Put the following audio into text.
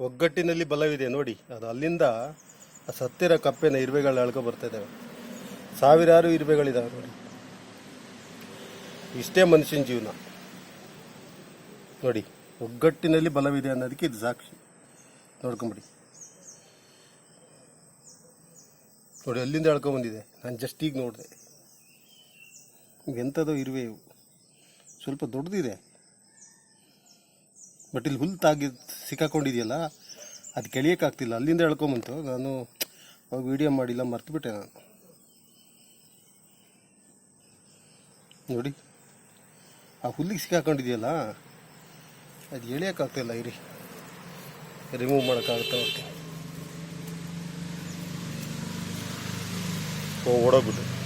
ಒಗ್ಗಟ್ಟಿನಲ್ಲಿ ಬಲವಿದೆ, ನೋಡಿ. ಅದು ಅಲ್ಲಿಂದ ಆ ಸತ್ತಿರ ಕಪ್ಪೆನ ಇರುವೆಗಳು ಅಳ್ಕೊ ಬರ್ತಾ ಇದ್ದಾವೆ. ಸಾವಿರಾರು ಇರುವೆಗಳಿದಾವೆ, ನೋಡಿ. ಇಷ್ಟೇ ಮನುಷ್ಯನ ಜೀವನ. ನೋಡಿ, ಒಗ್ಗಟ್ಟಿನಲ್ಲಿ ಬಲವಿದೆ ಅನ್ನೋದಕ್ಕೆ ಇದು ಸಾಕ್ಷಿ. ನೋಡ್ಕೊಂಬಿಡಿ. ನೋಡಿ, ಅಲ್ಲಿಂದ ಎಳ್ಕೊಂಬಂದಿದೆ ನಾನು ಜಸ್ಟ್ ಈಗ ನೋಡಿದೆ. ಎಂಥದೋ ಇರುವೆ ಇವು. ಸ್ವಲ್ಪ ದೊಡ್ಡದಿದೆ. ಬಟ್ ಇಲ್ಲಿ ಹುಲ್ಲು ತಾಗಿ ಸಿಕ್ಕಾಕೊಂಡಿದೆಯಲ್ಲ, ಅದು ಕೆಳಿಯೋಕ್ಕಾಗ್ತಿಲ್ಲ. ಅಲ್ಲಿಂದ ಎಳ್ಕೊಂಬಂತು. ನಾನು ಅವಾಗ ವೀಡಿಯೋ ಮಾಡಿಲ್ಲ, ಮರ್ತುಬಿಟ್ಟೆ ನಾನು. ನೋಡಿ. ಆ ಹುಲ್ಲಿಗೆ ಸಿಕ್ಕಾಕೊಂಡಿದೆಯಲ್ಲ, ಅದು ಎಳಿಯೋಕ್ಕಾಗ್ತಿಲ್ಲ, ಇರಿ. ರಿಮೂವ್ ಮಾಡೋಕ್ಕಾಗುತ್ತೆ ಓಕೆ ಓಡೋಗ್ಬಿಟ್ಟು